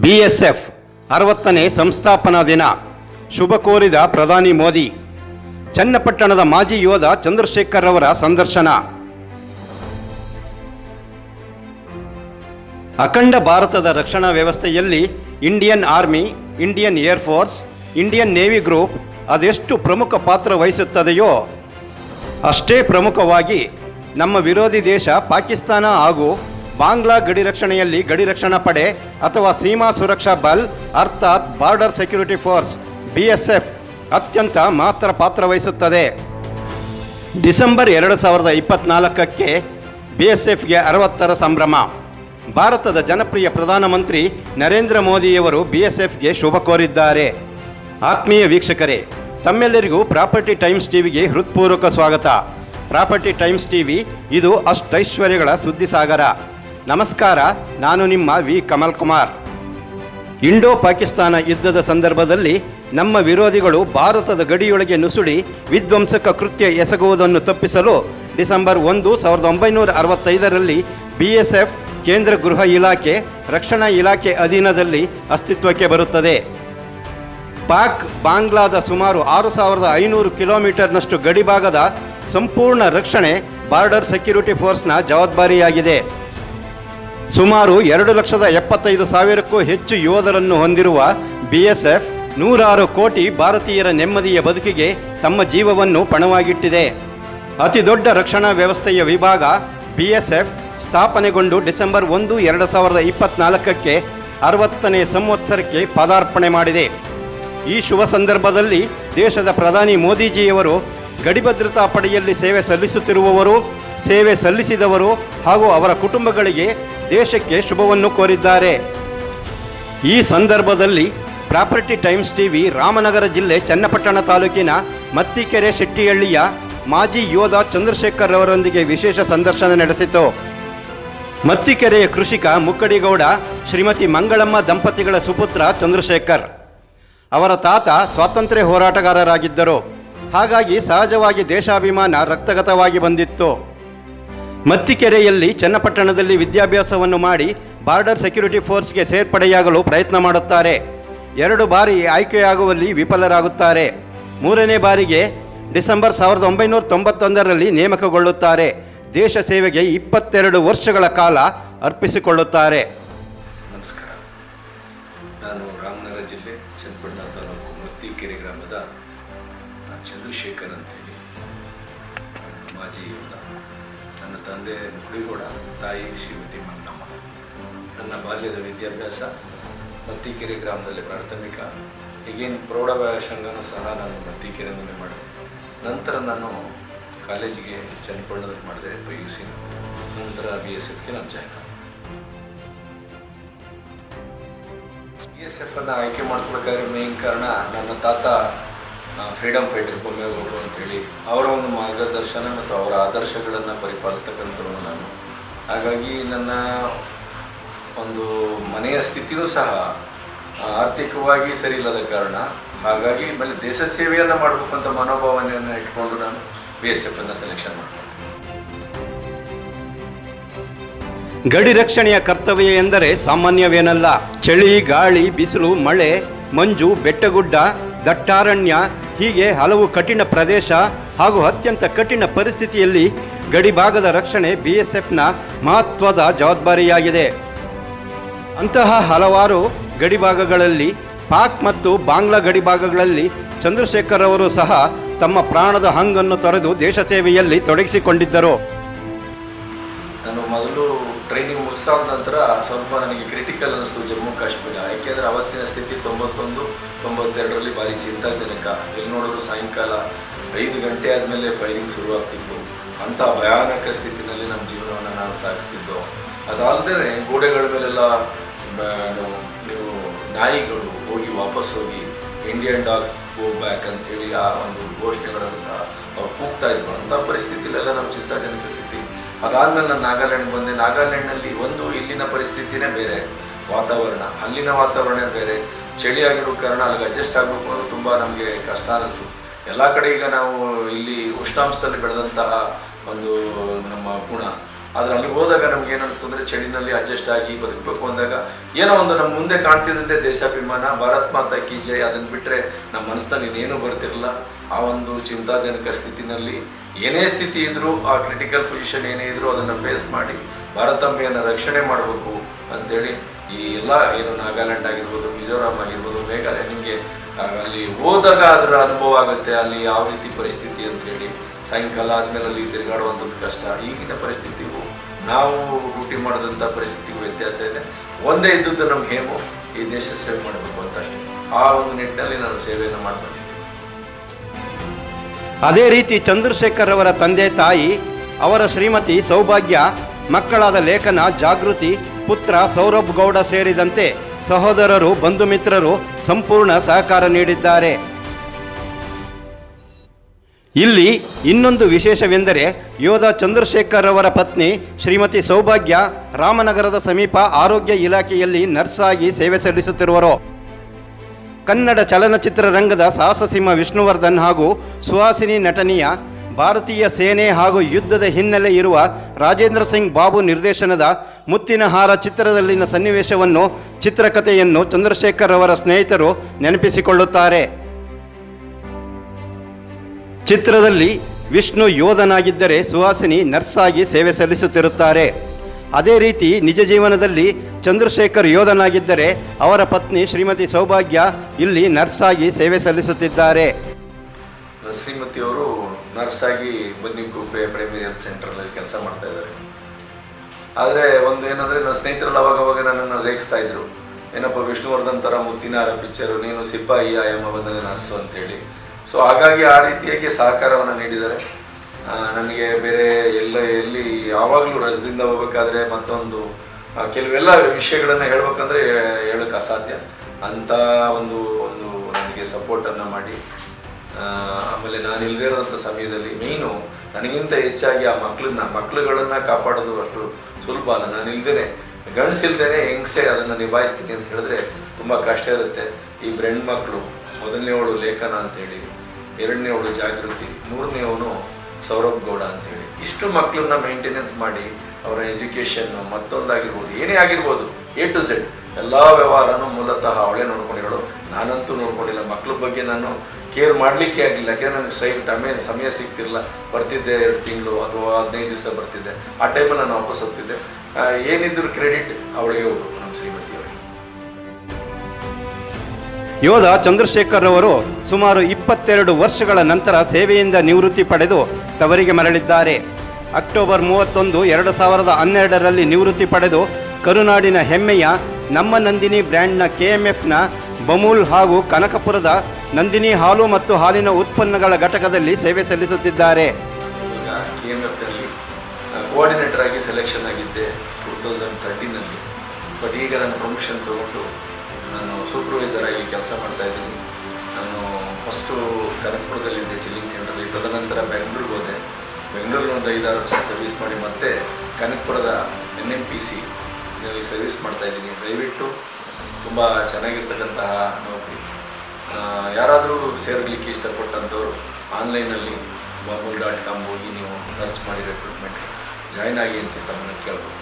BSF ಅರವತ್ತನೇ ಸಂಸ್ಥಾಪನಾ ದಿನ. ಶುಭ ಕೋರಿದ ಪ್ರಧಾನಿ ಮೋದಿ. ಚನ್ನಪಟ್ಟಣದ ಮಾಜಿ ಯೋಧ ಚಂದ್ರಶೇಖರ್ ಅವರ ಸಂದರ್ಶನ. ಅಖಂಡ ಭಾರತದ ರಕ್ಷಣಾ ವ್ಯವಸ್ಥೆಯಲ್ಲಿ Indian army, Indian air force Indian navy group ಅದೆಷ್ಟು ಪ್ರಮುಖ ಪಾತ್ರ ವಹಿಸುತ್ತದೆಯೋ ಅಷ್ಟೇ ಪ್ರಮುಖವಾಗಿ ನಮ್ಮ ವಿರೋಧಿ ದೇಶ ಪಾಕಿಸ್ತಾನ ಹಾಗೂ ಬಾಂಗ್ಲಾ ಗಡಿ ರಕ್ಷಣೆಯಲ್ಲಿ ಗಡಿ ರಕ್ಷಣಾ ಪಡೆ ಅಥವಾ ಸೀಮಾ ಸುರಕ್ಷಾ ಬಲ್, ಅರ್ಥಾತ್ border security force, B S F, ಅತ್ಯಂತ ಮಹತ್ತರ ಪಾತ್ರ ವಹಿಸುತ್ತದೆ. ಡಿಸೆಂಬರ್ ಎರಡು ಸಾವಿರದ ಇಪ್ಪತ್ನಾಲ್ಕಕ್ಕೆ ಬಿ ಎಸ್ ಎಫ್ಗೆ ಅರವತ್ತರ ಸಂಭ್ರಮ. ಭಾರತದ ಜನಪ್ರಿಯ ಪ್ರಧಾನಮಂತ್ರಿ ನರೇಂದ್ರ ಮೋದಿಯವರು ಬಿ ಎಸ್ ಎಫ್ಗೆ ಶುಭ ಕೋರಿದ್ದಾರೆ. ಆತ್ಮೀಯ ವೀಕ್ಷಕರೇ, ತಮ್ಮೆಲ್ಲರಿಗೂ ಪ್ರಾಪರ್ಟಿ ಟೈಮ್ಸ್ ಟಿವಿಗೆ ಹೃತ್ಪೂರ್ವಕ ಸ್ವಾಗತ. ಪ್ರಾಪರ್ಟಿ ಟೈಮ್ಸ್ ಟಿವಿ, ಇದು ಅಷ್ಟೈಶ್ವರ್ಯಗಳ ಸುದ್ದಿಸಾಗರ. ನಮಸ್ಕಾರ, ನಾನು ನಿಮ್ಮ ವಿ. ಕಮಲ್ ಕುಮಾರ್. ಇಂಡೋ ಪಾಕಿಸ್ತಾನ ಯುದ್ಧದ ಸಂದರ್ಭದಲ್ಲಿ ನಮ್ಮ ವಿರೋಧಿಗಳು ಭಾರತದ ಗಡಿಯೊಳಗೆ ನುಸುಳಿ ವಿಧ್ವಂಸಕ ಕೃತ್ಯ ಎಸಗುವುದನ್ನು ತಪ್ಪಿಸಲು ಡಿಸೆಂಬರ್ ಒಂದು, ಸಾವಿರದ ಒಂಬೈನೂರ ಅರವತ್ತೈದರಲ್ಲಿ ಬಿ ಎಸ್ ಎಫ್, ಕೇಂದ್ರ ಗೃಹ ಇಲಾಖೆ, ರಕ್ಷಣಾ ಇಲಾಖೆ ಅಧೀನದಲ್ಲಿ ಅಸ್ತಿತ್ವಕ್ಕೆ ಬರುತ್ತದೆ. ಪಾಕ್, ಬಾಂಗ್ಲಾದ ಸುಮಾರು ಆರು ಸಾವಿರದ ಐನೂರು ಕಿಲೋಮೀಟರ್ನಷ್ಟು ಗಡಿಭಾಗದ ಸಂಪೂರ್ಣ ರಕ್ಷಣೆ ಬಾರ್ಡರ್ ಸೆಕ್ಯೂರಿಟಿ ಫೋರ್ಸ್ನ ಜವಾಬ್ದಾರಿಯಾಗಿದೆ. ಸುಮಾರು ಎರಡು ಲಕ್ಷದ ಎಪ್ಪತ್ತೈದು ಸಾವಿರಕ್ಕೂ ಹೆಚ್ಚು ಯೋಧರನ್ನು ಹೊಂದಿರುವ ಬಿಎಸ್ಎಫ್ ನೂರಾರು ಕೋಟಿ ಭಾರತೀಯರ ನೆಮ್ಮದಿಯ ಬದುಕಿಗೆ ತಮ್ಮ ಜೀವವನ್ನು ಪಣವಾಗಿಟ್ಟಿದೆ. ಅತಿ ದೊಡ್ಡ ರಕ್ಷಣಾ ವ್ಯವಸ್ಥೆಯ ವಿಭಾಗ ಬಿಎಸ್ಎಫ್ ಸ್ಥಾಪನೆಗೊಂಡು ಡಿಸೆಂಬರ್ ಒಂದು, ಎರಡು ಸಾವಿರದ ಇಪ್ಪತ್ನಾಲ್ಕಕ್ಕೆ ಅರವತ್ತನೇ ಸಂವತ್ಸರಕ್ಕೆ ಪದಾರ್ಪಣೆ ಮಾಡಿದೆ. ಈ ಶುಭ ಸಂದರ್ಭದಲ್ಲಿ ದೇಶದ ಪ್ರಧಾನಿ ಮೋದಿಜಿಯವರು ಗಡಿಭದ್ರತಾ ಪಡೆಯಲ್ಲಿ ಸೇವೆ ಸಲ್ಲಿಸುತ್ತಿರುವವರು ಸೇವೆ ಸಲ್ಲಿಸಿದವರು ಹಾಗೂ ಅವರ ಕುಟುಂಬಗಳಿಗೆ ದೇಶಕ್ಕೆ ಶುಭವನ್ನು ಕೋರಿದ್ದಾರೆ. ಈ ಸಂದರ್ಭದಲ್ಲಿ ಪ್ರಾಪರ್ಟಿ ಟೈಮ್ಸ್ ಟಿವಿ ರಾಮನಗರ ಜಿಲ್ಲೆ ಚನ್ನಪಟ್ಟಣ ತಾಲೂಕಿನ ಮತ್ತಿಕೆರೆ ಶೆಟ್ಟಿಹಳ್ಳಿಯ ಮಾಜಿ ಯೋಧ ಚಂದ್ರಶೇಖರ್ ಅವರೊಂದಿಗೆ ವಿಶೇಷ ಸಂದರ್ಶನ ನಡೆಸಿತು. ಮತ್ತಿಕೆರೆಯ ಕೃಷಿಕ ಮುಕ್ಕಡಿಗೌಡ, ಶ್ರೀಮತಿ ಮಂಗಳಮ್ಮ ದಂಪತಿಗಳ ಸುಪುತ್ರ ಚಂದ್ರಶೇಖರ್. ಅವರ ತಾತ ಸ್ವಾತಂತ್ರ್ಯ ಹೋರಾಟಗಾರರಾಗಿದ್ದರು. ಹಾಗಾಗಿ ಸಹಜವಾಗಿ ದೇಶಾಭಿಮಾನ ರಕ್ತಗತವಾಗಿ ಬಂದಿತ್ತು. ಮತ್ತಿಕೆರೆಯಲ್ಲಿ ಚನ್ನಪಟ್ಟಣದಲ್ಲಿ ವಿದ್ಯಾಭ್ಯಾಸವನ್ನು ಮಾಡಿ ಬಾರ್ಡರ್ ಸೆಕ್ಯೂರಿಟಿ ಫೋರ್ಸ್ಗೆ ಸೇರ್ಪಡೆಯಾಗಲು ಪ್ರಯತ್ನ ಮಾಡುತ್ತಾರೆ. ಎರಡು ಬಾರಿ ಆಯ್ಕೆಯಾಗುವಲ್ಲಿ ವಿಫಲರಾಗುತ್ತಾರೆ. ಮೂರನೇ ಬಾರಿಗೆ ಡಿಸೆಂಬರ್ ಸಾವಿರದ ಒಂಬೈನೂರ ತೊಂಬತ್ತೊಂದರಲ್ಲಿ ನೇಮಕಗೊಳ್ಳುತ್ತಾರೆ. ದೇಶ ಸೇವೆಗೆ ಇಪ್ಪತ್ತೆರಡು ವರ್ಷಗಳ ಕಾಲ ಅರ್ಪಿಸಿಕೊಳ್ಳುತ್ತಾರೆ. ತಾಯಿ ಶ್ರೀಮತಿ ಮಂಗಮ್ಮ ನನ್ನ ಬಾಲ್ಯದ ವಿದ್ಯಾಭ್ಯಾಸ ಮತ್ತಿಕೆರೆ ಗ್ರಾಮದಲ್ಲಿ ಪ್ರಾಥಮಿಕ. ಈಗೇನು ಪ್ರೌಢ ವ್ಯಾಸಂಗನ ಸಹ ನಾನು ಮತ್ತಿಕೆರೆಯಲ್ಲಿ ಮಾಡಿದೆ. ನಂತರ ನಾನು ಕಾಲೇಜಿಗೆ ಚನ್ನಪಟ್ಟಣದಲ್ಲಿ ಮಾಡಿದೆ, ಪಿ ಯು ಸಿ. ನಂತರ ಬಿ ಎಸ್ ಎಫ್ಗೆ ನಾನು ಜಾಯ್ನ್ ಬಿ ಎಸ್ ಎಫ್ ಅನ್ನು ಆಯ್ಕೆ ಮಾಡ್ಕೊಳ್ಬೇಕಾದ್ರೆ ಮೇನ್ ಕಾರಣ ನನ್ನ ತಾತ ಫ್ರೀಡಮ್ ಫೈಟರ್ ಬೊಮ್ಮೇಗೌಡರು ಅಂತೇಳಿ, ಅವರ ಒಂದು ಮಾರ್ಗದರ್ಶನ ಮತ್ತು ಅವರ ಆದರ್ಶಗಳನ್ನು ಪರಿಪಾಲಿಸ್ತಕ್ಕಂಥವ್ರು ನಾನು. ಹಾಗಾಗಿ ನನ್ನ ಒಂದು ಮನೆಯ ಸ್ಥಿತಿಯೂ ಸಹ ಆರ್ಥಿಕವಾಗಿ ಸರಿ ಇಲ್ಲದ ಕಾರಣ, ಹಾಗಾಗಿ ಮೇಲೆ ದೇಶ ಸೇವೆಯನ್ನು ಮಾಡಬೇಕು ಅಂತ ಮನೋಭಾವನೆಯನ್ನು ಇಟ್ಕೊಂಡು ನಾನು ಬಿ ಎಸ್ ಎಫ್ ಅನ್ನು ಸೆಲೆಕ್ಷನ್ ಗಡಿ ರಕ್ಷಣೆಯ ಕರ್ತವ್ಯ ಎಂದರೆ ಸಾಮಾನ್ಯವೇನಲ್ಲ. ಚಳಿ, ಗಾಳಿ, ಬಿಸಿಲು, ಮಳೆ, ಮಂಜು, ಬೆಟ್ಟಗುಡ್ಡ, ದಟ್ಟಾರಣ್ಯ, ಹೀಗೆ ಹಲವು ಕಠಿಣ ಪ್ರದೇಶ ಹಾಗೂ ಅತ್ಯಂತ ಕಠಿಣ ಪರಿಸ್ಥಿತಿಯಲ್ಲಿ ಗಡಿಭಾಗದ ರಕ್ಷಣೆ ಬಿಎಸ್ಎಫ್ನ ಎಸ್ ಎಫ್ನ ಮಹತ್ವದ ಜವಾಬ್ದಾರಿಯಾಗಿದೆ. ಅಂತಹ ಹಲವಾರು ಗಡಿಭಾಗಗಳಲ್ಲಿ ಪಾಕ್ ಮತ್ತು ಬಾಂಗ್ಲಾ ಗಡಿಭಾಗಗಳಲ್ಲಿ ಚಂದ್ರಶೇಖರ್ ಅವರು ಸಹ ತಮ್ಮ ಪ್ರಾಣದ ಹಂಗನ್ನು ತೊರೆದು ದೇಶ ಸೇವೆಯಲ್ಲಿ ತೊಡಗಿಸಿಕೊಂಡಿದ್ದರು. ನಾನು ಮೊದಲು ಟ್ರೈನಿಂಗ್ ಮುಗಿಸಾದ ನಂತರ ಸ್ವಲ್ಪ ನನಗೆ ಕ್ರಿಟಿಕಲ್ ಅನಿಸ್ತು ಜಮ್ಮು ಕಾಶ್ಮೀರ. ಯಾಕೆಂದರೆ ಅವತ್ತಿನ ಸ್ಥಿತಿ ತೊಂಬತ್ತೊಂದು, ತೊಂಬತ್ತೆರಡರಲ್ಲಿ ಭಾರಿ ಚಿಂತಾಜನಕ. ಎಲ್ಲಿ ನೋಡಿದ್ರು ಸಾಯಂಕಾಲ ಐದು ಗಂಟೆ ಆದಮೇಲೆ ಫೈರಿಂಗ್ ಶುರುವಾಗ್ತಿತ್ತು. ಅಂಥ ಭಯಾನಕ ಸ್ಥಿತಿನಲ್ಲಿ ನಮ್ಮ ಜೀವನವನ್ನು ನಾವು ಸಾಗಿಸ್ತಿದ್ದೋ ಅದಾಲ್ಲದೆ ಗೋಡೆಗಳ ಮೇಲೆಲ್ಲ ನೀವು- ನಾಯಿಗಳು ಹೋಗಿ ವಾಪಸ್ ಹೋಗಿ ಇಂಡಿಯನ್ ಡಾಗ್ಸ್ ಗೋ ಬ್ಯಾಕ್ ಅಂತೇಳಿ ಆ ಒಂದು ಘೋಷಣೆಗಳನ್ನು ಸಹ ಅವ್ರು ಕೂಗ್ತಾ ಇದ್ರು. ಅಂಥ ಪರಿಸ್ಥಿತಿಲೆಲ್ಲ ನಮ್ಮ ಚಿಂತಾಜನಕ ಸ್ಥಿತಿ. ಅದಾದಮೇಲೆ ನಾನು ನಾಗಾಲ್ಯಾಂಡ್ ಬಂದೆ. ನಾಗಾಲ್ಯಾಂಡ್ನಲ್ಲಿ ಒಂದು ಇಲ್ಲಿನ ಪರಿಸ್ಥಿತಿನೇ ಬೇರೆ. ವಾತಾವರಣ, ಅಲ್ಲಿನ ವಾತಾವರಣ ಬೇರೆ. ಚಳಿ ಆಗಿರೋ ಕಾರಣ ಅಲ್ಲಿಗೆ ಅಡ್ಜಸ್ಟ್ ಆಗಬೇಕು ಅನ್ನೋದು ತುಂಬ ನಮಗೆ ಕಷ್ಟ ಅನಿಸ್ತು. ಎಲ್ಲ ಕಡೆ ಈಗ ನಾವು ಇಲ್ಲಿ ಉಷ್ಣಾಂಶದಲ್ಲಿ ಬೆಳೆದಂತಹ ಒಂದು ನಮ್ಮ ಗುಣ. ಆದ್ರೆ ಅಲ್ಲಿ ಹೋದಾಗ ನಮ್ಗೆ ಏನು ಅಂದ್ರೆ ಚಳಿನಲ್ಲಿ ಅಡ್ಜಸ್ಟ್ ಆಗಿ ಬದುಕಬೇಕು ಅಂದಾಗ ಏನೋ ಒಂದು ನಮ್ಮ ಮುಂದೆ ಕಾಣ್ತಿದ್ದಂತೆ ದೇಶಾಭಿಮಾನ, ಭಾರತ್ ಮಾತಾ ಕಿ ಜೈ. ಅದನ್ನ ಬಿಟ್ರೆ ನಮ್ಮ ಮನಸ್ಸಿನಲ್ಲಿ ಇನ್ನೇನು ಬರ್ತಿರಲ್ಲ ಆ ಒಂದು ಚಿಂತಾಜನಕ ಸ್ಥಿತಿನಲ್ಲಿ ಏನೇ ಸ್ಥಿತಿ ಇದ್ದರೂ ಆ ಕ್ರಿಟಿಕಲ್ ಪೊಸಿಷನ್ ಏನೇ ಇದ್ದರೂ ಅದನ್ನು ಫೇಸ್ ಮಾಡಿ ಭಾರತಾಂಬೆಯನ್ನು ರಕ್ಷಣೆ ಮಾಡಬೇಕು ಅಂತೇಳಿ ಈ ಎಲ್ಲ ಏನು ನಾಗಾಲ್ಯಾಂಡ್ ಆಗಿರ್ಬೋದು, ಮಿಜೋರಾಂ ಆಗಿರ್ಬೋದು, ಮೇಘಾಲಯ ನಿಮಗೆ ಅಲ್ಲಿ ಹೋದಾಗ ಅದರ ಅನುಭವ ಆಗುತ್ತೆ, ಅಲ್ಲಿ ಯಾವ ರೀತಿ ಪರಿಸ್ಥಿತಿ ಅಂತೇಳಿ. ಸಾಯಂಕಾಲ ಆದ್ಮೇಲೆ ಅಲ್ಲಿ ತಿರುಗಾಡುವಂಥದ್ದು ಕಷ್ಟ. ಈಗಿನ ಪರಿಸ್ಥಿತಿಗೂ, ನಾವು ಡ್ಯೂಟಿ ಮಾಡಿದಂಥ ಪರಿಸ್ಥಿತಿಗೂ ವ್ಯತ್ಯಾಸ ಇದೆ. ಒಂದೇ ಇದ್ದದ್ದು ನಮ್ಮ ಹೇಮು ಈ ದೇಶ ಸೇವೆ ಮಾಡಬೇಕು ಅಂತ ಆ ಒಂದು ನಿಟ್ಟಿನಲ್ಲಿ ನಾನು ಸೇವೆಯನ್ನು ಮಾಡ್ತೇನೆ. ಅದೇ ರೀತಿ ಚಂದ್ರಶೇಖರ್ ಅವರ ತಂದೆ ತಾಯಿ, ಅವರ ಶ್ರೀಮತಿ ಸೌಭಾಗ್ಯ, ಮಕ್ಕಳಾದ ಲೇಖನ, ಜಾಗೃತಿ, ಪುತ್ರ ಸೌರಭ್ ಗೌಡ ಸೇರಿದಂತೆ ಸಹೋದರರು, ಬಂಧು ಮಿತ್ರರು ಸಂಪೂರ್ಣ ಸಹಕಾರ ನೀಡಿದ್ದಾರೆ. ಇಲ್ಲಿ ಇನ್ನೊಂದು ವಿಶೇಷವೆಂದರೆ ಯೋಧ ಚಂದ್ರಶೇಖರ್ ಅವರ ಪತ್ನಿ ಶ್ರೀಮತಿ ಸೌಭಾಗ್ಯ ರಾಮನಗರದ ಸಮೀಪ ಆರೋಗ್ಯ ಇಲಾಖೆಯಲ್ಲಿ ನರ್ಸ್ ಆಗಿ ಸೇವೆ ಸಲ್ಲಿಸುತ್ತಿರುವರು. ಕನ್ನಡ ಚಲನಚಿತ್ರ ರಂಗದ ಸಾಹಸಸಿಂಹ ವಿಷ್ಣುವರ್ಧನ್ ಹಾಗೂ ಸುಹಾಸಿನಿ ನಟನೆಯ ಭಾರತೀಯ ಸೇನೆ ಹಾಗೂ ಯುದ್ಧದ ಹಿನ್ನೆಲೆ ಇರುವ ರಾಜೇಂದ್ರ ಸಿಂಗ್ ಬಾಬು ನಿರ್ದೇಶನದ ಮುತ್ತಿನ ಹಾರ ಚಿತ್ರದಲ್ಲಿನ ಸನ್ನಿವೇಶವನ್ನು ಚಿತ್ರಕಥೆಯನ್ನು ಚಂದ್ರಶೇಖರ್ ಅವರ ಸ್ನೇಹಿತರು ನೆನಪಿಸಿಕೊಳ್ಳುತ್ತಾರೆ. ಚಿತ್ರದಲ್ಲಿ ವಿಷ್ಣು ಯೋಧನಾಗಿದ್ದರೆ ಸುಹಾಸಿನಿ ನರ್ಸ್ ಆಗಿ ಸೇವೆ ಸಲ್ಲಿಸುತ್ತಿರುತ್ತಾರೆ. ಅದೇ ರೀತಿ ನಿಜ ಜೀವನದಲ್ಲಿ ಚಂದ್ರಶೇಖರ್ ಯೋಧನಾಗಿದ್ದರೆ ಅವರ ಪತ್ನಿ ಶ್ರೀಮತಿ ಸೌಭಾಗ್ಯ ಇಲ್ಲಿ ನರ್ಸ್ ಆಗಿ ಸೇವೆ ಸಲ್ಲಿಸುತ್ತಿದ್ದಾರೆ. ಶ್ರೀಮತಿಯವರು ನರ್ಸ್ ಆಗಿ ಬನ್ನಿಗುಪ್ಪೆ ಪ್ರೈಮರಿ ಹೆಲ್ತ್ ಸೆಂಟ್ರಲ್ಲಿ ಕೆಲಸ ಮಾಡ್ತಾ ಇದ್ದಾರೆ. ಆದರೆ ಒಂದು ಏನಂದರೆ ನನ್ನ ಸ್ನೇಹಿತರಲ್ಲಿ ಅವಾಗವಾಗ ಅವಾಗ ನನ್ನನ್ನು ರೇಗಿಸ್ತಾ ಇದ್ರು. ಏನಪ್ಪ ವಿಷ್ಣುವರ್ಧನ್ ಥರ ಮುತ್ತಿನಾರ ಪಿಕ್ಚರು, ನೀನು ಸಿಪಾಯಿ, ಆಯಮ್ಮ ಬಂದರೆ ನರ್ಸು ಅಂತೇಳಿ. ಸೊ ಹಾಗಾಗಿ ಆ ರೀತಿಯಾಗಿ ಸಹಕಾರವನ್ನು ನೀಡಿದ್ದಾರೆ. ನನಗೆ ಬೇರೆ ಎಲ್ಲ ಎಲ್ಲಿ ಯಾವಾಗಲೂ ರಜದಿಂದ ಹೋಗ್ಬೇಕಾದ್ರೆ ಮತ್ತೊಂದು ಕೆಲವೆಲ್ಲ ವಿಷಯಗಳನ್ನು ಹೇಳ್ಬೇಕಂದ್ರೆ ಹೇಳಕ್ಕೆ ಅಸಾಧ್ಯ. ಅಂಥ ಒಂದು ಒಂದು ನನಗೆ ಸಪೋರ್ಟನ್ನು ಮಾಡಿ. ಆಮೇಲೆ ನಾನು ಇರೋಂಥ ಸಮಯದಲ್ಲಿ ಮೀನು ನನಗಿಂತ ಹೆಚ್ಚಾಗಿ ಆ ಮಕ್ಕಳನ್ನ ಮಕ್ಕಳುಗಳನ್ನ ಕಾಪಾಡೋದು ಅಷ್ಟು ಸುಲಭ ಅಲ್ಲ. ನಾನು ಇಲ್ದೇ ಗಂಡಸಿಲ್ದೇನೆ ಹೆಂಗಸೆ ಅದನ್ನು ನಿಭಾಯಿಸ್ತೀನಿ ಅಂತ ಹೇಳಿದ್ರೆ ತುಂಬ ಕಷ್ಟ ಇರುತ್ತೆ. ಈ ಬ್ರೆಂಡ್ ಮಕ್ಕಳು ಮೊದಲನೇವಳು ಲೇಖನ ಅಂತೇಳಿ ಎರಡನೇವಳು ಜಾಗೃತಿ, ಮೂರನೇ ಅವನು ಸೌರಭ್ ಗೌಡ ಅಂತೇಳಿ. ಇಷ್ಟು ಮಕ್ಕಳನ್ನ ಮೇಂಟೆನೆನ್ಸ್ ಮಾಡಿ ಅವರ ಎಜುಕೇಷನ್ನು ಮತ್ತೊಂದಾಗಿರ್ಬೋದು, ಏನೇ ಆಗಿರ್ಬೋದು ಎ ಟು ಝೆಡ್ ಎಲ್ಲ ವ್ಯವಹಾರನೂ ಮೂಲತಃ ಅವಳೇ ನೋಡ್ಕೊಂಡಿರೋಳು. ನಾನಂತೂ ನೋಡ್ಕೊಂಡಿಲ್ಲ, ಮಕ್ಳ ಬಗ್ಗೆ ನಾನು ಕೇರ್ ಮಾಡಲಿಕ್ಕೆ ಆಗಿಲ್ಲ, ಯಾಕೆಂದರೆ ನನಗೆ ಸೈ, ಟಮೆ, ಸಮಯ ಸಿಗ್ತಿರಲಿಲ್ಲ. ಬರ್ತಿದ್ದೆ ಎರಡು ತಿಂಗಳು ಅಥವಾ ಹದಿನೈದು ದಿವಸ ಬರ್ತಿದ್ದೆ. ಆ ಟೈಮಲ್ಲಿ ನಾನು ವಾಪಸ್ ಹೋಗ್ತಿದ್ದೆ. ಏನಿದ್ರು ಕ್ರೆಡಿಟ್ ಅವಳಿಗೆ ಹೋಗ್ಬೇಕು. ಯೋಧ ಚಂದ್ರಶೇಖರ್ ಅವರು ಸುಮಾರು ಇಪ್ಪತ್ತೆರಡು ವರ್ಷಗಳ ನಂತರ ಸೇವೆಯಿಂದ ನಿವೃತ್ತಿ ಪಡೆದು ತವರಿಗೆ ಮರಳಿದ್ದಾರೆ. ಅಕ್ಟೋಬರ್ ಮೂವತ್ತೊಂದು, ಎರಡು ಸಾವಿರದ ಹನ್ನೆರಡರಲ್ಲಿ ನಿವೃತ್ತಿ ಪಡೆದು ಕರುನಾಡಿನ ಹೆಮ್ಮೆಯ ನಮ್ಮ ನಂದಿನಿ ಬ್ರ್ಯಾಂಡ್ನ ಕೆ ಎಂ ಎಫ್ನ ಬಮೂಲ್ ಹಾಗೂ ಕನಕಪುರದ ನಂದಿನಿ ಹಾಲು ಮತ್ತು ಹಾಲಿನ ಉತ್ಪನ್ನಗಳ ಘಟಕದಲ್ಲಿ ಸೇವೆ ಸಲ್ಲಿಸುತ್ತಿದ್ದಾರೆ. ಕೋಆರ್ಡಿನೇಟರ್ ಆಗಿ ಸೆಲೆಕ್ಷನ್ ಆಗಿದ್ದೆ ಟೂ ತೌಸಂಡ್ ತರ್ಟೀನಲ್ಲಿ ಬಟ್ ಈಗ ನಾನು ಪ್ರಮೋಷನ್ ತೊಗೊಂಡು ನಾನು ಸೂಪರ್ವೈಸರ್ ಆಗಿ ಕೆಲಸ ಮಾಡ್ತಾ ಇದ್ದೀನಿ ನಾನು ಫಸ್ಟು ಕನಕಪುರದಲ್ಲಿದ್ದೆ ಚಿಲ್ಲಿಂಗ್ ಸೆಂಟ್ರಲ್ಲಿ ತದನಂತರ ಬೆಂಗಳೂರಿಗೆ ಹೋದೆ. ಬೆಂಗಳೂರಲ್ಲಿ ಒಂದು ಐದಾರು ವರ್ಷ ಸರ್ವಿಸ್ ಮಾಡಿ ಮತ್ತೆ ಕನಕಪುರದ ಎನ್ ಎಂ ಪಿ ಸಿ ಇದರಲ್ಲಿ ಸರ್ವಿಸ್ ಮಾಡ್ತಾ ಇದ್ದೀನಿ. ದಯವಿಟ್ಟು ತುಂಬ ಚೆನ್ನಾಗಿರ್ತಕ್ಕಂತಹ ನೌಕರಿ. ಯಾರಾದರೂ ಸೇರಲಿಕ್ಕೆ ಇಷ್ಟಪಟ್ಟಂಥವ್ರು ಆನ್ಲೈನಲ್ಲಿ ಬಾಬುಲ್ ಡಾಟ್ ಕಾಮ್ ಹೋಗಿ ನೀವು ಸರ್ಚ್ ಮಾಡಿ ರೆಕ್ರೂಟ್ಮೆಂಟ್ ಜಾಯ್ನ್ ಆಗಿ ಅಂತ ತಮ್ಮನ್ನು ಕೇಳ್ಬೋದು.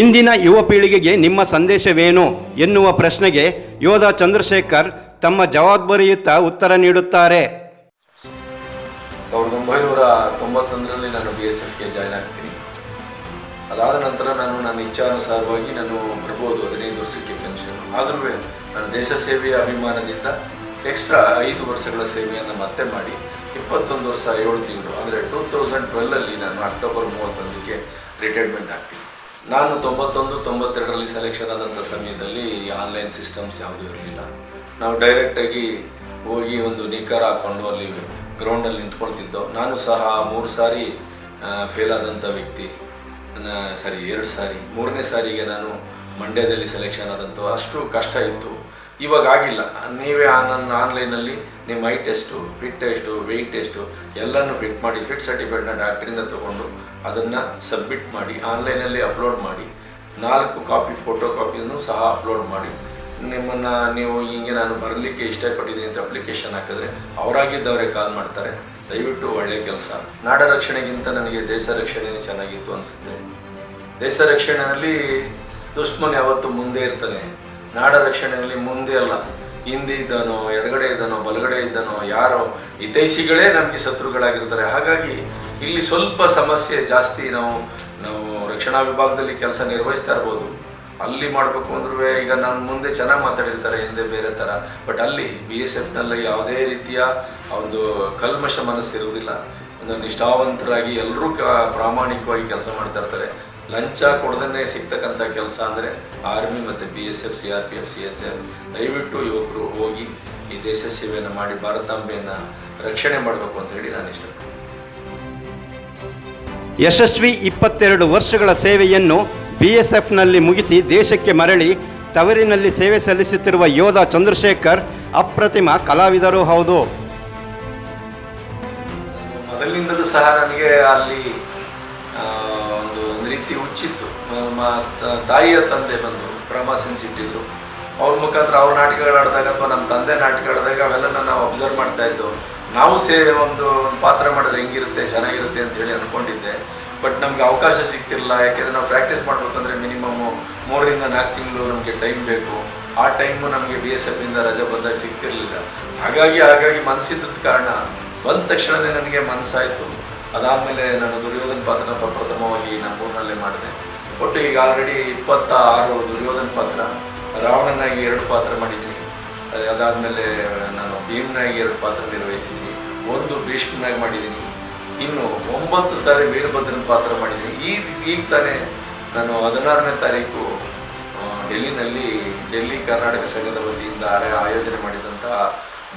ಇಂದಿನ ಯುವ ಪೀಳಿಗೆಗೆ ನಿಮ್ಮ ಸಂದೇಶವೇನು ಎನ್ನುವ ಪ್ರಶ್ನೆಗೆ ಯೋಧ ಚಂದ್ರಶೇಖರ್ ತಮ್ಮ ಜವಾಬ್ದಾರಿಯುತ್ತ ಉತ್ತರ ನೀಡುತ್ತಾರೆ. ಸಾವಿರದ ಒಂಬೈನೂರ ತೊಂಬತ್ತೊಂದರಲ್ಲಿ ನಾನು ಬಿ ಎಸ್ ಎಫ್ಗೆ ಜಾಯ್ನ್ ಆಗ್ತೀನಿ. ಅದಾದ ನಂತರ ನಾನು ನನ್ನ ಇಚ್ಛಾನುಸಾರವಾಗಿ ನಾನು ಬರ್ಬೋದು ಹದಿನೈದು ವರ್ಷಕ್ಕೆ ಪೆನ್ಷನ್ ಆದರೂ ನಾನು ದೇಶ ಸೇವೆಯ ಅಭಿಮಾನದಿಂದ ಎಕ್ಸ್ಟ್ರಾ ಐದು ವರ್ಷಗಳ ಸೇವೆಯನ್ನು ಮತ್ತೆ ಮಾಡಿ ಇಪ್ಪತ್ತೊಂದು ವರ್ಷ ಏಳು ತಿಂಗಳು, ಅಂದರೆ ಟೂ ತೌಸಂಡ್ ಟ್ವೆಲ್ಲಲ್ಲಿ ನಾನು ಅಕ್ಟೋಬರ್ ಮೂವತ್ತೊಂದಕ್ಕೆ ರಿಟೈರ್ಮೆಂಟ್ ಆಗ್ತೀನಿ. ನಾನು ತೊಂಬತ್ತೊಂದು, ತೊಂಬತ್ತೆರಡರಲ್ಲಿ ಸೆಲೆಕ್ಷನ್ ಆದಂಥ ಸಮಯದಲ್ಲಿ ಆನ್ಲೈನ್ ಸಿಸ್ಟಮ್ಸ್ ಯಾವುದೂ ಇರಲಿಲ್ಲ. ನಾವು ಡೈರೆಕ್ಟಾಗಿ ಹೋಗಿ ಒಂದು ನಿಖರ್ ಹಾಕ್ಕೊಂಡು ಅಲ್ಲಿ ಗ್ರೌಂಡಲ್ಲಿ ನಿಂತ್ಕೊಳ್ತಿದ್ದೋ, ನಾನು ಸಹ ಮೂರು ಸಾರಿ ಫೇಲ್ ಆದಂಥ ವ್ಯಕ್ತಿ ಸಾರಿ, ಎರಡು ಸಾರಿ, ಮೂರನೇ ಸಾರಿಗೆ ನಾನು ಮಂಡ್ಯದಲ್ಲಿ ಸೆಲೆಕ್ಷನ್ ಆದಂಥ ಅಷ್ಟು ಕಷ್ಟ ಇತ್ತು. ಇವಾಗ ಆಗಿಲ್ಲ. ನೀವೇ ನನ್ನ ಆನ್ಲೈನಲ್ಲಿ ನಿಮ್ಮ eye test fit test weight test ಎಲ್ಲನೂ ಫಿಟ್ ಮಾಡಿ ಫಿಟ್ ಸರ್ಟಿಫಿಕೇಟ್ನ ಡಾಕ್ಟ್ರಿಂದ ತೊಗೊಂಡು ಅದನ್ನು ಸಬ್ಮಿಟ್ ಮಾಡಿ ಆನ್ಲೈನಲ್ಲಿ ಅಪ್ಲೋಡ್ ಮಾಡಿ, ನಾಲ್ಕು ಕಾಪಿ ಫೋಟೋ ಕಾಪಿಯನ್ನು ಸಹ ಅಪ್ಲೋಡ್ ಮಾಡಿ. ನಿಮ್ಮನ್ನು ನೀವು ಹೀಗೆ ನಾನು ಬರಲಿಕ್ಕೆ ಇಷ್ಟಪಟ್ಟಿದ್ದೀನಿ ಅಂತ ಅಪ್ಲಿಕೇಶನ್ ಹಾಕಿದ್ರೆ ಅವರಾಗಿದ್ದವರೇ ಕಾಲ್ ಮಾಡ್ತಾರೆ. ದಯವಿಟ್ಟು ಒಳ್ಳೆಯ ಕೆಲಸ. ನಾಡ ರಕ್ಷಣೆಗಿಂತ ನನಗೆ ದೇಶ ರಕ್ಷಣೆನೇ ಚೆನ್ನಾಗಿತ್ತು ಅನಿಸುತ್ತೆ. ದೇಶ ರಕ್ಷಣೆಯಲ್ಲಿ ದುಷ್ಮನ್ ಯಾವತ್ತು ಮುಂದೆ ಇರ್ತಾನೆ. ನಾಡ ರಕ್ಷಣೆಯಲ್ಲಿ ಮುಂದೆ ಅಲ್ಲ. ಹಿಂದೆ ಇದ್ದಾನೋ, ಎಡಗಡೆ ಇದ್ದಾನೋ, ಬಲಗಡೆ ಇದ್ದಾನೋ, ಯಾರೋ ಹಿತೈಷಿಗಳೇ ನಮಗೆ ಶತ್ರುಗಳಾಗಿರ್ತಾರೆ. ಹಾಗಾಗಿ ಇಲ್ಲಿ ಸ್ವಲ್ಪ ಸಮಸ್ಯೆ ಜಾಸ್ತಿ ನಾವು ನಾವು ರಕ್ಷಣಾ ವಿಭಾಗದಲ್ಲಿ ಕೆಲಸ ನಿರ್ವಹಿಸ್ತಾ ಇರ್ಬೋದು. ಅಲ್ಲಿ ಮಾಡಬೇಕು ಅಂದ್ರೂ ಈಗ ನಾನು ಮುಂದೆ ಚೆನ್ನಾಗಿ ಮಾತಾಡಿರ್ತಾರೆ, ಹಿಂದೆ ಬೇರೆ ಥರ ಬಟ್ ಅಲ್ಲಿ ಬಿ ಎಸ್ ಎಫ್ನಲ್ಲಿ ಯಾವುದೇ ರೀತಿಯ ಒಂದು ಕಲ್ಮಶ ಮನಸ್ಸಿರುವುದಿಲ್ಲ ಒಂದು ನಿಷ್ಠಾವಂತರಾಗಿ ಎಲ್ಲರೂ ಕ ಪ್ರಾಮಾಣಿಕವಾಗಿ ಕೆಲಸ ಮಾಡ್ತಾ ಇರ್ತಾರೆ. ಲಂಚ ಕೊಡದೇ ಸಿಗ್ತಕ್ಕಂಥ ಕೆಲಸ ಅಂದರೆ ಆರ್ಮಿ ಮತ್ತು B S F C R P F C S F ದಯವಿಟ್ಟು ಯುವಕರು ಹೋಗಿ ಈ ದೇಶ ಸೇವೆಯನ್ನು ಮಾಡಿ ಭಾರತಾಂಬೆಯನ್ನು ರಕ್ಷಣೆ ಮಾಡಬೇಕು ಅಂತ ಹೇಳಿ ನಾನು ಇಷ್ಟಪಡ್ತೀನಿ. ಯಶಸ್ವಿ ಇಪ್ಪತ್ತೆರಡು ವರ್ಷಗಳ ಸೇವೆಯನ್ನು ಬಿ ಎಸ್ ಎಫ್ನಲ್ಲಿ ಮುಗಿಸಿ ದೇಶಕ್ಕೆ ಮರಳಿ ತವರಿನಲ್ಲಿ ಸೇವೆ ಸಲ್ಲಿಸುತ್ತಿರುವ ಯೋಧ ಚಂದ್ರಶೇಖರ್ ಅಪ್ರತಿಮ ಕಲಾವಿದರು ಹೌದು. ಮೊದಲಿನಿಂದಲೂ ಸಹ ನನಗೆ ಅಲ್ಲಿ ರೀತಿ ಹುಚ್ಚಿತ್ತು. ನಮ್ಮ ತಾಯಿಯ ತಂದೆ ಬಂದು ಡ್ರಾಮಾ ಸೀನ್ಸ್ ಇಟ್ಟಿದ್ರು ಅವ್ರ ಮುಖಾಂತರ ಅವ್ರ ನಾಟಕಗಳು ಆಡಿದಾಗ ಅಥವಾ ನಮ್ಮ ತಂದೆ ನಾಟಕ ಆಡಿದಾಗ ಅವೆಲ್ಲನ ನಾವು ಅಬ್ಸರ್ವ್ ಮಾಡ್ತಾ ಇದ್ದು ನಾವು ಸೇ, ಒಂದು ಪಾತ್ರ ಮಾಡಿದ್ರೆ ಹೆಂಗಿರುತ್ತೆ, ಚೆನ್ನಾಗಿರುತ್ತೆ ಅಂತ ಹೇಳಿ ಅಂದ್ಕೊಂಡಿದ್ದೆ ಬಟ್ ನಮ್ಗೆ ಅವಕಾಶ ಸಿಕ್ತಿರಲಿಲ್ಲ ಯಾಕೆಂದ್ರೆ ನಾವು ಪ್ರಾಕ್ಟೀಸ್ ಮಾಡ್ಬೇಕಂದ್ರೆ ಮಿನಿಮಮ್ ಮೂರರಿಂದ ನಾಲ್ಕು ತಿಂಗಳು ನಮಗೆ ಟೈಮ್ ಬೇಕು. ಆ ಟೈಮು ನಮಗೆ ಬಿ ಎಸ್ ಎಫ್ನಿಂದ ರಜೆ ಬಂದಾಗ ಸಿಗ್ತಿರಲಿಲ್ಲ. ಹಾಗಾಗಿ ಹಾಗಾಗಿ ಮನಸ್ಸಿದ್ದ ಕಾರಣ ಬಂದ ತಕ್ಷಣವೇ ನನಗೆ ಮನಸ್ಸಾಯಿತು ಅದಾದಮೇಲೆ ನಾನು ದುರ್ಯೋಧನ ಪಾತ್ರನ ಪ್ರಪ್ರಥಮವಾಗಿ ನಮ್ಮೂರಿನಲ್ಲೇ ಮಾಡಿದೆ. ಒಟ್ಟು ಈಗ ಆಲ್ರೆಡಿ ಇಪ್ಪತ್ತ ಆರು ದುರ್ಯೋಧನ ಪಾತ್ರ, ರಾವಣನಾಗಿ ಎರಡು ಪಾತ್ರ ಮಾಡಿದ್ದೀನಿ. ಅದಾದಮೇಲೆ ನಾನು ಭೀಮ್ನಾಗಿ ಎರಡು ಪಾತ್ರ ನಿರ್ವಹಿಸಿದ್ದೀನಿ. ಒಂದು ಭೀಷ್ಮನಾಗಿ ಮಾಡಿದ್ದೀನಿ. ಇನ್ನು ಒಂಬತ್ತು ಸಾರಿ ವೀರಭದ್ರನ ಪಾತ್ರ ಮಾಡಿದ್ದೀನಿ. ಈ ಈಗ ತಾನೇ ನಾನು ಹದಿನಾರನೇ ತಾರೀಕು ಡೆಲ್ಲಿನಲ್ಲಿ ಡೆಲ್ಲಿ ಕರ್ನಾಟಕ ಸಂಘದ ವತಿಯಿಂದ ಆಯೋಜನೆ ಮಾಡಿದಂತಹ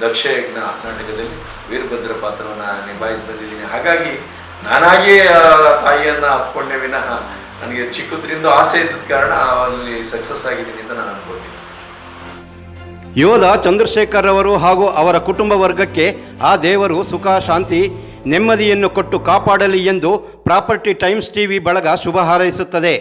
ದಕ್ಷ ಯಜ್ಞ ನಾಟಕದಲ್ಲಿ ವೀರಭದ್ರ ಪಾತ್ರವನ್ನು ನಿಭಾಯಿಸಿ ಬಂದಿದ್ದೀನಿ ಹಾಗಾಗಿ ನಾನಾಗಿಯೇ ತಾಯಿಯನ್ನು ಅಪ್ಕೊಂಡೆ ವಿನಃ ನನಗೆ ಚಿಕ್ಕದ್ರಿಂದ ಆಸೆ ಇದ್ದ ಕಾರಣ ಅಲ್ಲಿ ಸಕ್ಸಸ್ ಆಗಿದ್ದೀನಿ ಅಂತ ನಾನು ಅನ್ಕೋತೀನಿ ಯೋಧ ಚಂದ್ರಶೇಖರ್ ಅವರು ಹಾಗೂ ಅವರ ಕುಟುಂಬ ವರ್ಗಕ್ಕೆ ಆ ದೇವರು ಸುಖ, ಶಾಂತಿ, ನೆಮ್ಮದಿಯನ್ನು ಕೊಟ್ಟು ಕಾಪಾಡಲಿ ಎಂದು ಪ್ರಾಪರ್ಟಿ ಟೈಮ್ಸ್ ಟಿವಿ ಬಳಗ ಶುಭ ಹಾರೈಸುತ್ತದೆ.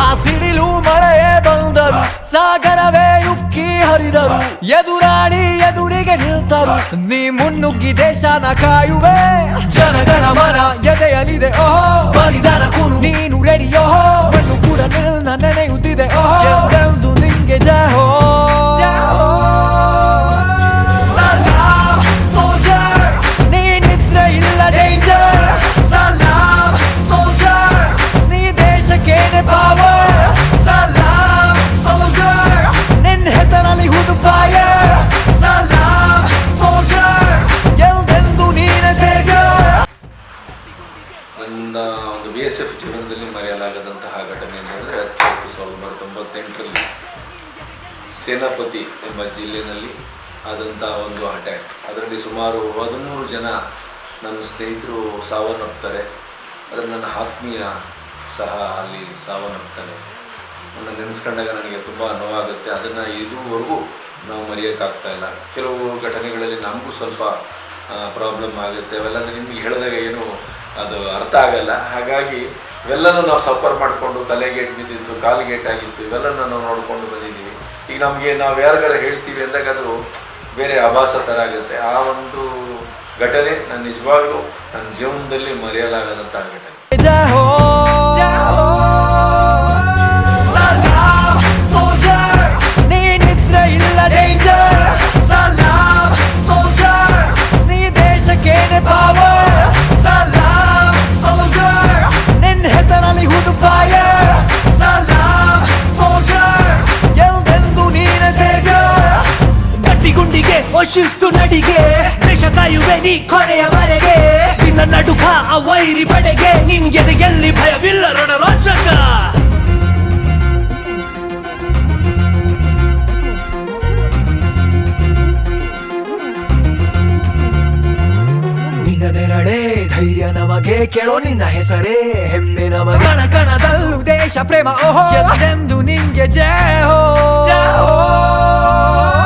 ಆ ಸಿಡಿಲು ಮಳೆಯೇ ಬಂದರು ಸಾಗರವೇ ಉಕ್ಕಿ ಹರಿದರು ಎದುರಾಣಿ ಎದುರಿಗೆ ನಿಲ್ತರು. ನೀ ಮುನ್ನುಗ್ಗಿ ದೇಶನ ಕಾಯುವೆ. ಜನಗಣ ಮನ ಎದೆಯಲಿದೆ. ಓಹೋ, ಬಲಿದಾನ ಕುರು ನೀನು ರೆಡಿ ಓಹೋ ಮಣ್ಣು ಕೂಡ ನಿನ್ನ ನೆನೆಯುತ್ತಿದೆ. ಓಹೋ ನಿಂಗೆ ಜಯ ಹೋ. ಒಂದು ಅಟ್ಯಾಕ್ ಅದರಲ್ಲಿ ಸುಮಾರು ಹದಿಮೂರು ಜನ ನನ್ನ ಸ್ನೇಹಿತರು ಸಾವನ್ನಪ್ತಾರೆ. ಅದರಲ್ಲಿ ನನ್ನ ಆತ್ಮೀಯ ಸಹ ಅಲ್ಲಿ ಸಾವನ್ನಪ್ತಾನೆ. ನನ್ನ ನೆನೆಸ್ಕೊಂಡಾಗ ನನಗೆ ತುಂಬ ನೋವಾಗುತ್ತೆ. ಅದನ್ನು ಇದುವರೆಗೂ ನಾವು ಮರೆಯೋಕ್ಕಾಗ್ತಾ ಇಲ್ಲ. ಕೆಲವು ಘಟನೆಗಳಲ್ಲಿ ನಮಗೂ ಸ್ವಲ್ಪ ಪ್ರಾಬ್ಲಮ್ ಆಗುತ್ತೆ. ಅವೆಲ್ಲ ನಿಮಗೆ ಹೇಳಿದಾಗ ಏನು ಅದು ಅರ್ಥ ಆಗಲ್ಲ. ಹಾಗಾಗಿ ಇವೆಲ್ಲನೂ ನಾವು ಸಫರ್ ಮಾಡಿಕೊಂಡು ತಲೆಗೇಟ್ ಬಿದ್ದಿತ್ತು ಕಾಲಿಗೇಟ್ ಆಗಿತ್ತು ಇವೆಲ್ಲನೂ ನಾವು ನೋಡಿಕೊಂಡು ಬಂದಿದ್ದೀವಿ. ಈಗ ನಮಗೆ ನಾವು ಯಾರಿಗಾರ ಹೇಳ್ತೀವಿ ಅಂದಾಗ ಅದು ಬೇರೆ ಆಭಾಸ ಥರ ಆಗಿರುತ್ತೆ ಆ ಒಂದು ಘಟನೆ ನನ್ನ ನಿಜವಾಗ್ಲೂ ನನ್ನ ಜೀವನದಲ್ಲಿ ಮರೆಯಲಾಗದಂತಹ ಘಟನೆ. ಶಿಸ್ತು ನಡಿಗೆ ದೇಶ ಕಾಯುವೆ ನೀ ಕೊನೆಯವರೆಗೆ. ನಿನ್ನ ನಡುಕ ಆ ವೈರಿ ಪಡೆಗೆ ನಿನ್ಗೆ ಎಲ್ಲಿ ಭಯವಿಲ್ಲ ರಣರೋಚಕ. ನಿನ್ನ ನೆರಳೆ ಧೈರ್ಯ ನಮಗೆ ಕೇಳೋ ನಿನ್ನ ಹೆಸರೇ ಹೆಮ್ಮೆ ನಮ ಕಣ ಕಣದಲ್ಲೂ ದೇಶ ಪ್ರೇಮ ಓಹೋ. ಎಂದು ನಿಂಗೆ ಜಯ ಹೋ. ಸಲಾಮ್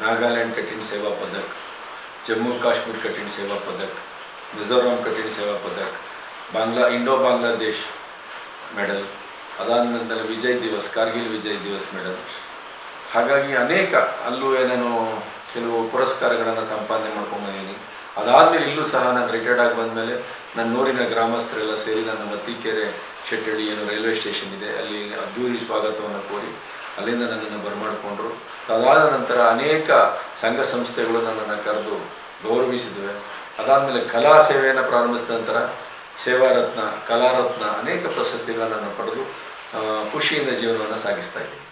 ನಾಗಾಲ್ಯಾಂಡ್ ಕಠಿಣ ಸೇವಾ ಪದಕ್, ಜಮ್ಮು ಕಾಶ್ಮೀರ್ ಕಠಿಣ ಸೇವಾ ಪದಕ್, ಮಿಜೋರಾಂ ಕಠಿಣ ಸೇವಾ ಪದಕ್, ಬಾಂಗ್ಲಾ, ಇಂಡೋ ಬಾಂಗ್ಲಾದೇಶ್ ಮೆಡಲ್, ಅದಾದ ನಂತರ ವಿಜಯ್ ದಿವಸ್, ಕಾರ್ಗಿಲ್ ವಿಜಯ್ ದಿವಸ್ ಮೆಡಲ್. ಹಾಗಾಗಿ ಅನೇಕ ಅಲ್ಲೂ ನಾನು ಕೆಲವು ಪುರಸ್ಕಾರಗಳನ್ನು ಸಂಪಾದನೆ ಮಾಡ್ಕೊಂಡು ಬಂದಿದ್ದೀನಿ. ಅದಾದಮೇಲೆ ಇಲ್ಲೂ ಸಹ ನಾನು ರಿಟೈರ್ಡ್ ಆಗಿ ಬಂದಮೇಲೆ ನನ್ನ ನೂರಿನ ಗ್ರಾಮಸ್ಥರೆಲ್ಲ ಸೇರಿ ನನ್ನ ಮತ್ತಿಕೆರೆ ಶೆಟ್ಟಡಿ ಏನು ರೈಲ್ವೆ ಸ್ಟೇಷನ್ ಇದೆ, ಅಲ್ಲಿ ಅದ್ದೂರಿ ಸ್ವಾಗತವನ್ನು ಕೋರಿ ಅಲ್ಲಿಂದ ನನ್ನನ್ನು ಬರಮಾಡಿಕೊಂಡ್ರು. ಅದಾದ ನಂತರ ಅನೇಕ ಸಂಘ ಸಂಸ್ಥೆಗಳು ನನ್ನನ್ನು ಕರೆದು ಗೌರವಿಸಿದ್ವೆ. ಅದಾದಮೇಲೆ ಕಲಾ ಸೇವೆಯನ್ನು ಪ್ರಾರಂಭಿಸಿದ ನಂತರ ಸೇವಾರತ್ನ, ಕಲಾರತ್ನ ಅನೇಕ ಪ್ರಶಸ್ತಿಗಳನ್ನು ಪಡೆದು ಖುಷಿಯಿಂದ ಜೀವನವನ್ನು ಸಾಗಿಸ್ತಾ ಇದ್ದೀನಿ.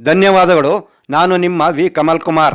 ಧನ್ಯವಾದಗಳು. ನಾನು ನಿಮ್ಮ ವಿ. ಕಮಲ್ ಕುಮಾರ್.